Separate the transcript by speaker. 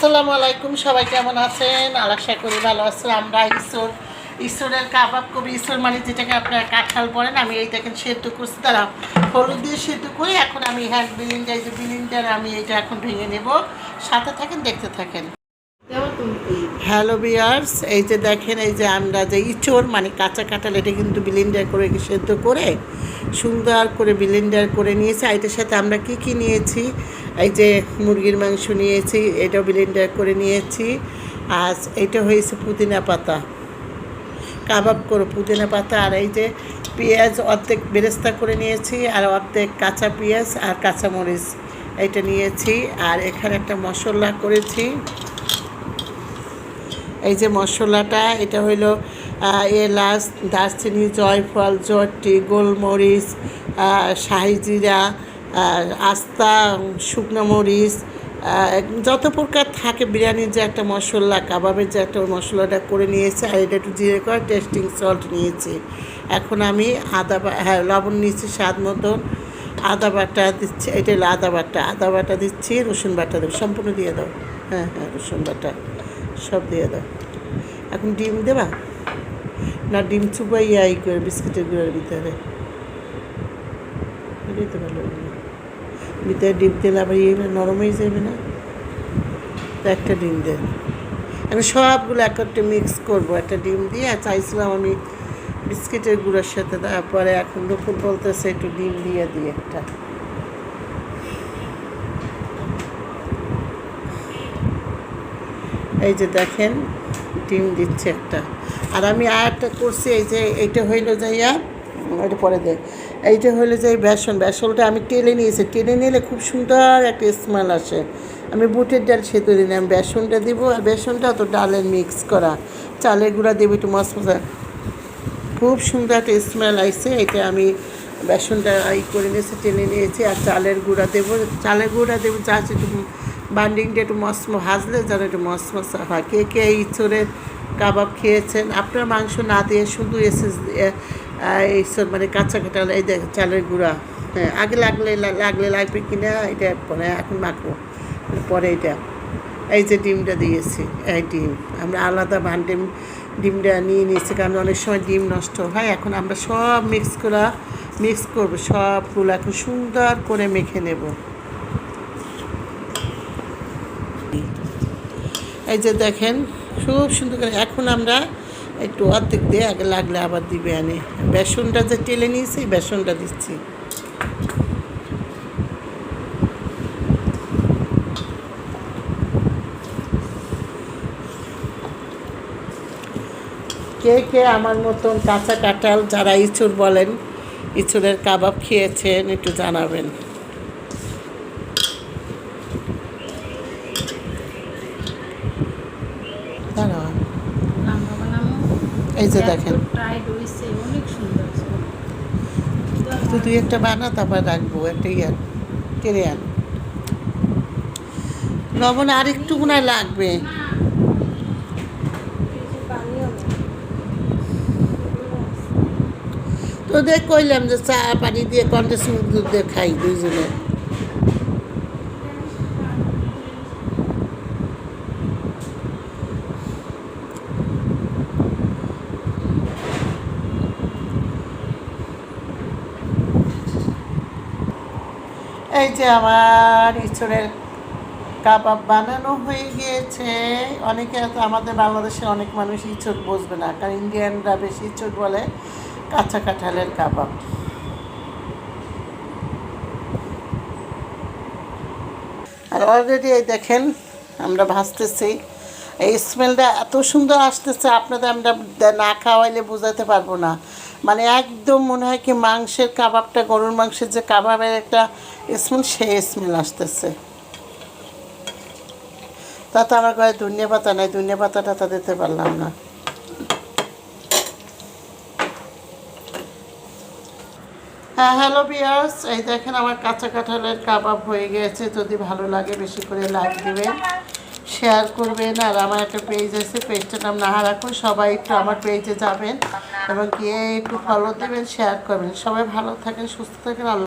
Speaker 1: আসসালামু আলাইকুম, সবাই কেমন আছেন? আশা করি ভালো আছো আমরা ঈশ্বর, ঈশ্বরের কাবাব কবি, ঈশ্বর মানে যেটাকে আপনারা কাঁঠাল বলেন, আমি এইটাকে সেদ্ধ করছি। তারা হলুদ দিয়ে সেদ্ধ করে এখন আমি হ্যাঁ বিলিংটা এই যে বিলিংটার আমি এটা এখন ভেঙে নেব। সাথে থাকেন, দেখতে থাকেন। হ্যালো বিয়ার্স এই যে দেখেন, এই যে আমরা যে ইঁচড় মানে কাঁচা কাঁঠাল, এটা কিন্তু বিলিন্ডার করে সেদ্ধ করে, সুন্দর করে বিলিন্ডার করে নিয়েছি। এটার সাথে আমরা কি কি নিয়েছি? এই যে মুরগির মাংস নিয়েছি, এটাও বিলিন্ডার করে নিয়েছি। আর এটা হয়েছে পুদিনা পাতা, কাবাব করে পুদিনা পাতা। আর এই যে পেঁয়াজ অর্ধেক বেরেস্তা করে নিয়েছি, আর অর্ধেক কাঁচা পেঁয়াজ আর কাঁচা মরিচ এটা নিয়েছি। আর এখানে একটা মশলা করেছি। এই যে মশলাটা, এটা হইল এলাচ, দারচিনি, জয়ফল জটি গোলমরিচ শাহিজিরা শাহি আস্তা, শুকনো মরিচ যত প্রকার থাকে বিরিয়ানির যে একটা মশলা, কাবাবের যে একটা মশলাটা করে নিয়েছি, আর এটা একটু জিরে করে টেস্টিং সল্ট নিয়েছি। এখন আমি আদা হ্যাঁ লবণ নিয়েছি স্বাদ মতন। আদা বাটা দিচ্ছি, এটা হলো আদা বাটা। আদা বাটা দিচ্ছি, রসুন বাটা দেবো, সম্পূর্ণ দিয়ে দাও। হ্যাঁ হ্যাঁ রসুন বাটা। সব দিয়ে দাও। এখন ডিম দেবা? না, ডিম চুবাই আই করে বিস্কিটের গুঁড়োর ভিতরে। তো ভালো ভিতরে ডিম দিলে আবার ইয়ে নরম হয়ে যাবে না? তো একটা ডিম দেন আমি সবগুলো একটা মিক্স করব। একটা ডিম দিয়ে চাইছিলাম আমি বিস্কিটের গুঁড়োর সাথে, তারপরে এখন দুপুর বলতেছে একটু ডিম দিয়ে দিই একটা। এই যে দেখেন, ডিম দিচ্ছে একটা। আর আমি আর একটা করছি, এই যে এইটা হইল যাইয়া, এটা পরে দে, এইটা হইল যে বেসন। বেসনটা আমি টেলে নিয়েছি। টেলে নিলে খুব সুন্দর একটা স্মেল আসে। আমি বুটের ডাল সেতু দিলাম বেসনটা দিব, আর বেসনটা তো ডালের মিক্স করা। চালের গুঁড়া দেবো একটু মশলা খুব সুন্দর একটা স্মেল আইছে। এটা আমি বেসনটা ই করে নিয়েছি টেনে নিয়েছি, আর চালের গুঁড়া দেবো। চালের গুঁড়া দেবো যা একটু বান্ডিংটা একটু মস ভাজলে যেন একটু মশমশা হয়। কে কে এই ইঁচড়ের কাবাব খেয়েছেন? আপনার মাংস না দিয়ে শুধু এসে এইসব মানে কাঁচা কাঁটা এই দেখ, চালের গুঁড়া। হ্যাঁ আগে লাগলে লাগলে লাগবে কিনা, এটা পরে, এখন মাখবো। পরে এটা। এই যে ডিমটা দিয়েছি, এই ডিম। আমরা আলাদা ভান ডিম ডিমটা নিয়ে নিয়েছি, কারণ অনেক সময় ডিম নষ্ট হয়। এখন আমরা সব মিক্স করা মিক্স করব, সবগুলো এখন সুন্দর করে মেখে নেব। এই যে দেখেন, খুব সুন্দর করে এখন আমরা একটু অর্ধেক দিয়ে আগে লাগলে আবার দিবে আনে। বেসনটা যে টেলে নিয়েছি, বেসনটা দিচ্ছি। কে কে আমার মতন কাঁচা কাঁঠাল যারা ইঁচুর বলেন ইঁচুরের কাবাব খেয়েছেন একটু জানাবেন। এই যে দেখেন। তো দুই একটা বানা তারপর রাখব একটা ইয়ার কেড়ে আন। লবণ আর একটু হয় লাগবে। তোদের কইলাম যে চা পানি দিয়ে কন্ডেন্স দুধ দিয়ে খাই দুইজনে। এই যে আমার ইঁচড়ের কাবাব বানানো হয়ে গিয়েছে। অনেকে আমাদের বাংলাদেশে অনেক মানুষ ইঁচড় বুঝবে না, কারণ ইন্ডিয়ানরা বেশি ইঁচড় বলে কাঁচা কাঁঠালের কাবাব। আর অলরেডি এই দেখেন, আমরা ভাসতেছি এই স্মেলটা এত সুন্দর আসতেছে, আপনাদের আমরা না খাওয়াইলে বোঝাতে পারব না। মানে একদম মনে হয় কি মাংসের কাবাবটা, গরুর মাংসের যে কাবাবের একটা স্মেল সেই স্মেল আসতেছে। তাতে আমার ঘরে ধনিয়া পাতা নাই, ধনিয়া পাতাটা তা দিতে পারলাম না। হ্যাঁ হ্যালো বিয়ার্স এই দেখেন আমার কাঁচা কাঁঠালের কাবাব হয়ে গেছে। যদি ভালো লাগে বেশি করে লাইক দিবেন। শেয়ার করবেন আর আমার একটা পেজ আছে পেজটার নাম না রাখুন। সবাই একটু আমার পেজে যাবেন এবং গিয়ে একটু ফলো দেবেন শেয়ার করবেন। সবাই ভালো থাকেন, সুস্থ থাকেন, আল্লাহ